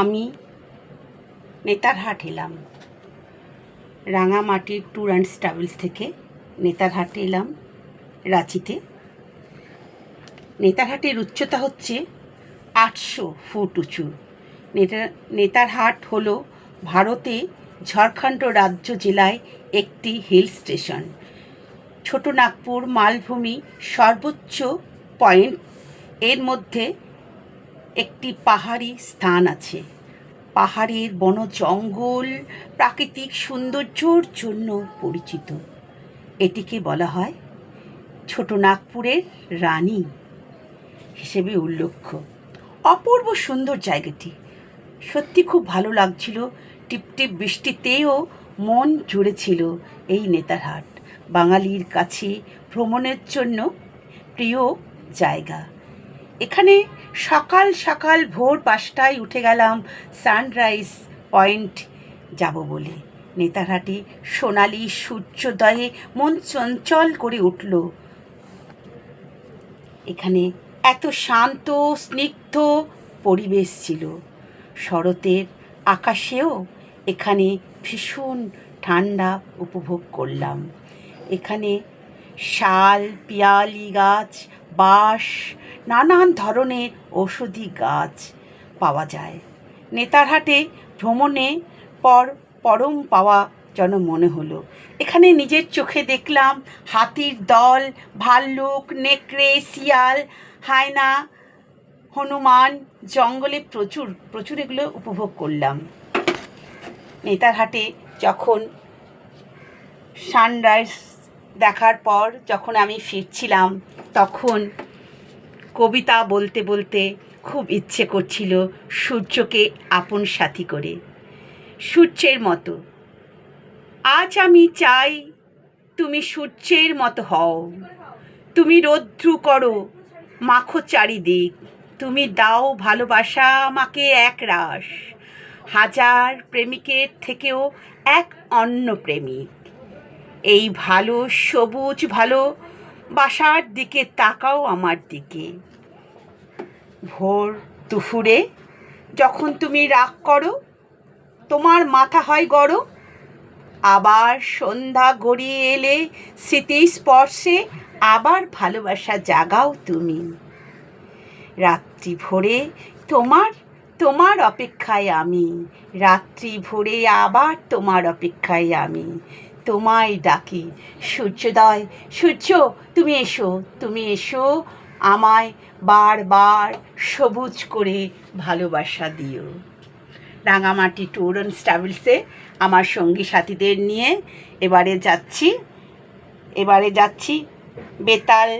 আমি নেতারহাট এলাম। রাঙামাটির ট্যুর অ্যান্ড ট্রাভেলস থেকে নেতারহাটে এলাম রাঁচিতে। নেতারহাটের উচ্চতা হচ্ছে আটশো ফুট উঁচু। নেতা নেতারহাট হল ভারতে ঝাড়খণ্ড রাজ্য জেলায় একটি হিল স্টেশন। ছোট নাগপুর, মালভূমি সর্বোচ্চ পয়েন্ট। এর মধ্যে একটি পাহাড়ি স্থান আছে। পাহাড়ের বন জঙ্গল, প্রাকৃতিক সৌন্দর্যর জন্য পরিচিত। এটিকে বলা হয় ছোট নাগপুরের রানী হিসেবে উল্লেখ্য। অপূর্ব সুন্দর জায়গাটি। সত্যি খুব ভালো লাগছিল, টিপটিপ বৃষ্টিতেও মন জুড়েছিল এই নেতারহাট বাঙালির কাছে ভ্রমণের জন্য প্রিয় জায়গা। এখানে সকাল সকাল ভোর পাঁচটায় উঠে গেলাম সানরাইজ পয়েন্ট যাব বলে। নেতারহাটে সোনালি সূর্যোদয়ে মন চঞ্চল করে উঠল। এখানে এত শান্ত, স্নিগ্ধ পরিবেশ ছিল। শরতের আকাশেও এখানে ভীষণ ঠান্ডা উপভোগ করলাম। এখানে শাল, পিয়ালি গাছ বাঁশ, নানান ধরনের ঔষধি গাছ পাওয়া যায়। নেতারহাটে ভ্রমণে পর পরম পাওয়া যেন মনে হলো। এখানে নিজের চোখে দেখলাম হাতির দল, ভাল্লুক, নেকড়ে, শিয়াল, হায়না, হনুমান, জঙ্গলে প্রচুর প্রচুর এগুলো উপভোগ করলাম। নেতারহাটে যখন সানরাইজ দেখার পর যখন আমি ফিরছিলাম, তখন কবিতা বলতে বলতে খুব ইচ্ছে করছিল সূর্যকে আপন সাথী করে। সূর্যের মতো। আজ আমি চাই তুমি সূর্যের মতো হও। তুমি রৌদ্রু করো, মাখো চারিদিক। তুমি দাও ভালোবাসা আমাকে এক রাস হাজার প্রেমিকের থেকেও এক অন্য প্রেমিক। এই ভালো সবুজ, ভালো বাসার দিকে তাকাও আমার দিকে। ভোর দুপুরে যখন তুমি রাগ করো, তোমার মাথা হয় গরম, আবার সন্ধ্যা গড়িয়ে এলে স্মৃতির স্পর্শে আবার ভালোবাসা জাগাও তুমি। রাত্রি ভোরে তোমার তোমার অপেক্ষায় আমি। রাত্রি ভোরে আবার তোমার অপেক্ষায় আমি। তোমায় ডাকি। সূর্যোদয়, সূর্য, তুমি এসো তুমি এসো, আমায় বারবার সবুজ করে ভালোবাসা দিও। রাঙামাটি ট্যুর অ্যান্ড ট্রাভেলসে আমার সঙ্গী সাথীদের নিয়ে এবারে যাচ্ছি এবারে যাচ্ছি বেতাল